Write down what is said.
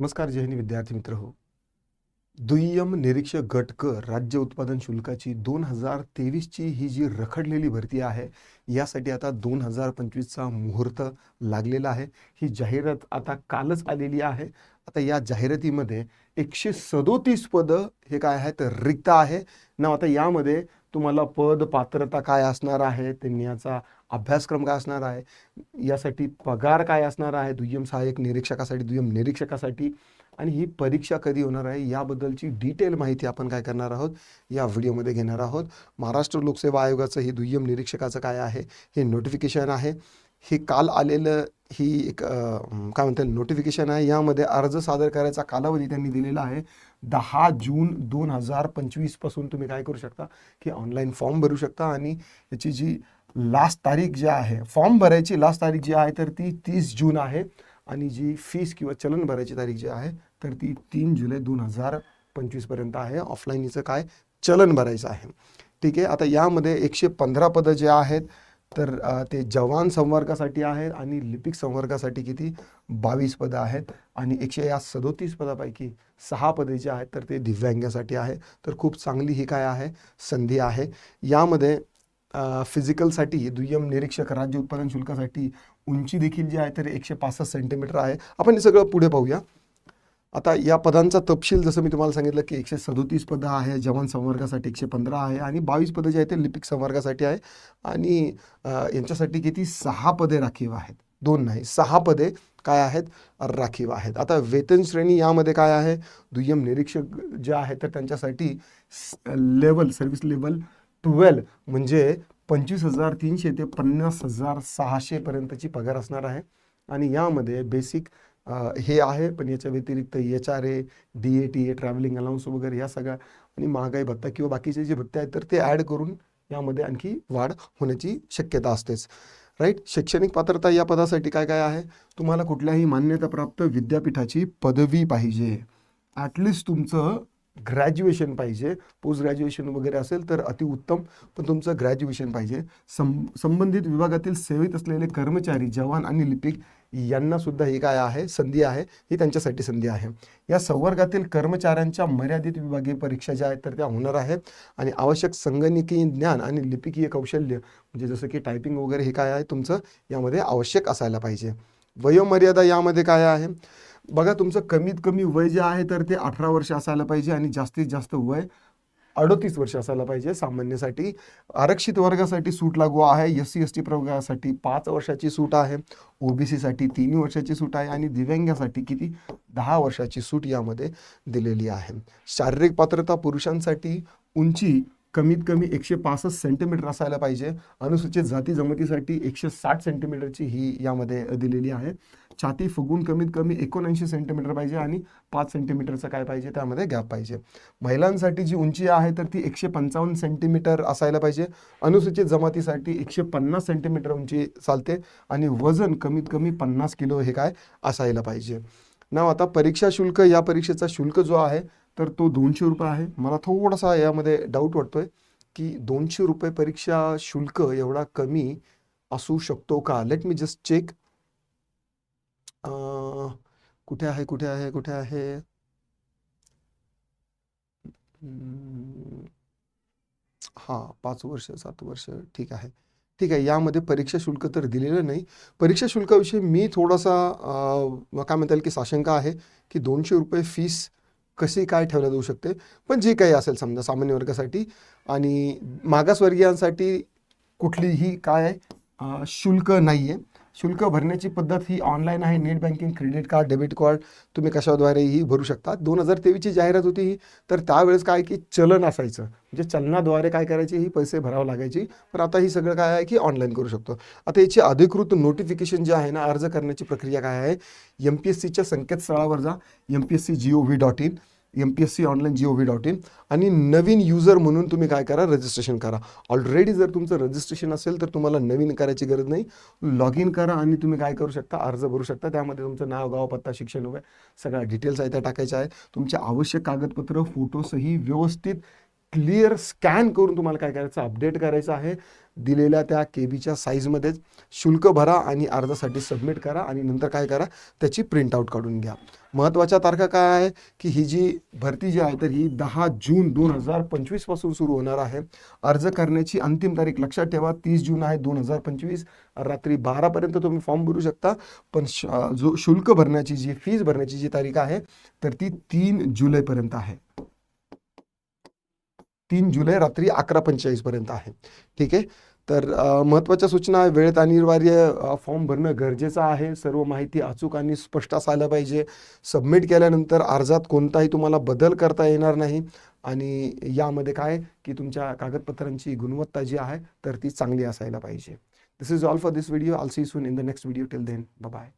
नमस्कार जयनी विद्यार्थी मित्र हो. दुय्यम निरीक्षक गट क राज्य उत्पादन शुल्काची दोन हजार तेवीसची ही जी रखडलेली भरती आहे यासाठी आता दोन हजार पंचवीसचा मुहूर्त लागलेला आहे. ही जाहिरात आता कालच आलेली आहे. आता या जाहिरातीमध्ये एकशे सदोतीस पदं हे काय आहे तर रिक्त आहे. ना आता यामध्ये तुम्हाला पद पात्रता काय असणार आहे? त्यांनी याचा अभ्यासक्रम काय असणार आहे? यासाठी पगार काय असणार आहे? दुय्यम सहाय्यक निरीक्षकासाठी दुय्यम निरीक्षकासाठी. आणि ही परीक्षा कधी होणार आहे? याबद्दलची डिटेल माहिती आपण काय करणार आहोत? या व्हिडिओमध्ये घेणार आहोत. महाराष्ट्र लोकसेवा आयोगाचं हे दुय्यम निरीक्षकाचं काय आहे? हे नोटिफिकेशन आहे. हे काल आलेलं ही एक काय म्हणतात नोटिफिकेशन आहे. यामध्ये अर्ज सादर करायचा कालावधी त्यांनी दिलेला आहे. दहा जून दोन हजार पंचवीसपासून तुम्ही काय करू शकता? की ऑनलाईन फॉर्म भरू शकता आणि याची जी लास्ट तारीख जी आहे फॉर्म भरायची लास्ट तारीख जी आहे तर ती तीस जून आहे. आणि जी फीस किंवा चलन भरायची तारीख जी आहे तर ती तीन जुलै दोन हजार पंचवीसपर्यंत आहे. ऑफलाईन हिचं काय? चलन भरायचं आहे. ठीक आहे? आता यामध्ये एकशे पंधरा पदं जे आहेत तर ते जवान संवर्गासाठी आहेत आणि लिपिक संवर्गासाठी किती? बावीस पदं आहेत आणि एकशे या सदोतीस पदापैकी सहा पदे जे आहेत तर ते दिव्यांगासाठी आहे तर खूप चांगली ही काय आहे? संधी आहे. यामध्ये फिजिकलसाठी दुय्यम निरीक्षक राज्य उत्पादन शुल्कासाठी उंची देखील जी आहे तर एकशे पासष्ट सेंटीमीटर आहे. आपण हे सगळं पुढे पाहूया. आता या पदांचा तपशील जसं मी तुम्हाला सांगितलं की एकशे सदोतीस पदं आहे जवान संवर्गासाठी एकशे पंधरा आहे आणि बावीस पदं जे आहेत ते लिपिक संवर्गासाठी आहे. आणि यांच्यासाठी किती? सहा पदे राखीव आहेत. दोन नाही सहा पदे काय आहेत? राखीव आहेत. आता वेतन श्रेणी यामध्ये काय आहे? दुय्यम निरीक्षक जे आहे तर त्यांच्यासाठी लेवल सर्व्हिस लेवल ट्वेल्व म्हणजे पंचवीस हजार तीनशे ते पन्नास हजार सहाशेपर्यंतची पगार असणार आहे. आणि यामध्ये बेसिक हे आहे पण याच्या व्यतिरिक्त H R A D A T A travelling allowance वगैरे या सगळ्या आणि महागाई भत्ता किंवा बाकीचे जे भत्ते आहेत तर ते ॲड करून यामध्ये आणखी वाढ होण्याची शक्यता असतेच. राईट शैक्षणिक पात्रता या पदासाठी काय काय आहे? तुम्हाला कुठल्याही मान्यताप्राप्त विद्यापीठाची पदवी पाहिजे. ॲटलिस्ट तुमचं ग्रॅज्युएशन पाहिजे. पोस्ट ग्रॅज्युएशन वगैरे असेल तर अतिउत्तम पण तुमचं ग्रॅज्युएशन पाहिजे. सं संबंधित विभागातील सेवेत असलेले कर्मचारी जवान आणि लिपिक यांना सुद्धा ही काय आहे? संधी आहे. ही त्यांच्यासाठी संधी आहे. या संवर्गातील कर्मचाऱ्यांच्या मर्यादित विभागीय परीक्षा ज्या आहेत तर त्या होणार आहेत. आणि आवश्यक संगणकीय ज्ञान आणि लिपिकीय कौशल्य म्हणजे जसं की टायपिंग वगैरे हे काय आहे तुमचं? यामध्ये आवश्यक असायला पाहिजे. वयोमर्यादा यामध्ये काय आहे? बघा तुमचं कमीत कमी वय जे आहे तर ते अठरा वर्ष असायला पाहिजे आणि जास्तीत जास्त वय अडतीस वर्ष असायला पाहिजे. सामान्यसाठी आरक्षित वर्गासाठी सूट लागू आहे. एस सी एस टी प्रवर्गासाठी पाच वर्षाची सूट आहे. ओबीसीसाठी तीन वर्षाची सूट आहे आणि दिव्यांगासाठी किती? दहा वर्षाची सूट यामध्ये दिलेली आहे. शारीरिक पात्रता पुरुषांसाठी उंची कमीत कमी एकशे पासष्ट सेंटीमीटर असायला पाहिजे. अनुसूचित जाती जमातीसाठी एकशे साठ सेंटीमीटरची ही यामध्ये दिलेली आहे. छाती फुगून कमीत कमी एकोणऐंशी सेंटीमीटर पाहिजे आणि पाच सेंटीमीटरचं काय पाहिजे त्यामध्ये गॅप पाहिजे. महिलांसाठी जी उंची आहे तर ती एकशे पंचावन्न सेंटीमीटर असायला पाहिजे. अनुसूचित जमातीसाठी एकशे पन्नास सेंटीमीटर उंची चालते आणि वजन कमीत कमी पन्नास किलो हे काय असायला पाहिजे. ना आता परीक्षा शुल्क या परीक्षेचा शुल्क जो आहे तर तो दोनशे रुपये आहे. मला थोडासा यामध्ये डाऊट वाटतोय की दोनशे रुपये परीक्षा शुल्क एवढा कमी असू शकतो का? लेट मी जस्ट चेक कुठे आहे कुठे आहे कुठे आहे? हा पाच वर्ष सात वर्ष ठीक आहे. ठीक आहे यामध्ये परीक्षा शुल्क तर दिलेलं नाही. परीक्षा शुल्काविषयी मी थोडासा काय म्हणता येईल की साशंका आहे की दोनशे रुपये फीस कशी काय ठेवल्या जाऊ शकते? पण जे काही असेल समजा सामान्य वर्गासाठी आणि मागासवर्गीयांसाठी कुठलीही काय शुल्क नाही आहे शुल्क भरण्याची पद्धत ही ऑनलाईन आहे. Net banking credit card debit card तुम्ही कशाद्वारेही भरू शकता. दोन हजार तेवीसची जाहिरात होती ही. तर त्यावेळेस काय की चलन असायचं. म्हणजे चलनाद्वारे काय करायची ही पैसे भरावं लागायची. पण आता ही सगळं काय आहे की ऑनलाईन करू शकतो. आता याची अधिकृत नोटिफिकेशन जे आहे ना अर्ज करण्याची प्रक्रिया काय आहे? एम पी एस सीच्या संकेतस्थळावर जा. M P S C G O V dot in M P S C online G O V dot in आणि नवीन युजर म्हणून तुम्ही काय करा? रजिस्ट्रेशन करा. ऑलरेडी जर तुमचं रजिस्ट्रेशन असेल तर तुम्हाला नवीन करायची गरज नाही. लॉग इन करा आणि तुम्ही काय करू शकता? अर्ज भरू शकता. त्यामध्ये तुमचं नाव गाव पत्ता शिक्षण वगैरे सगळ्या डिटेल्स आहे त्या टाकायच्या आहे तुमचे आवश्यक कागदपत्र फोटोसही व्यवस्थित क्लिअर स्कॅन करून तुम्हाला काय करायचं अपडेट करायचं आहे. दिलेल्या त्या के बीच्या साईजमध्येच शुल्क भरा आणि अर्जासाठी सबमिट करा आणि नंतर काय करा त्याची प्रिंटआउट काढून घ्या. महत्त्वाच्या तारखा काय आहे की ही जी भरती जी आहे तर ही दहा जून दोन हजार पंचवीसपासून सुरू होणार आहे. अर्ज करण्याची अंतिम तारीख लक्षात ठेवा तीस जून आहे दोन हजार पंचवीस. रात्री बारापर्यंत तुम्ही फॉर्म भरू शकता पण श जो शुल्क भरण्याची जी फीज भरण्याची जी तारीख आहे तर ती तीन जुलैपर्यंत आहे. तीन जुलै रात्री अकरा पंचेचाळीसपर्यंत आहे. ठीक आहे? तर महत्त्वाच्या सूचना वेळेत अनिवार्य फॉर्म भरणं गरजेचं आहे. सर्व माहिती अचूक आणि स्पष्ट असायला पाहिजे. सबमिट केल्यानंतर अर्जात कोणताही तुम्हाला बदल करता येणार नाही. आणि यामध्ये काय? की तुमच्या कागदपत्रांची गुणवत्ता जी आहे तर ती चांगली असायला पाहिजे. This is all for this video all see soon in the next video till then bye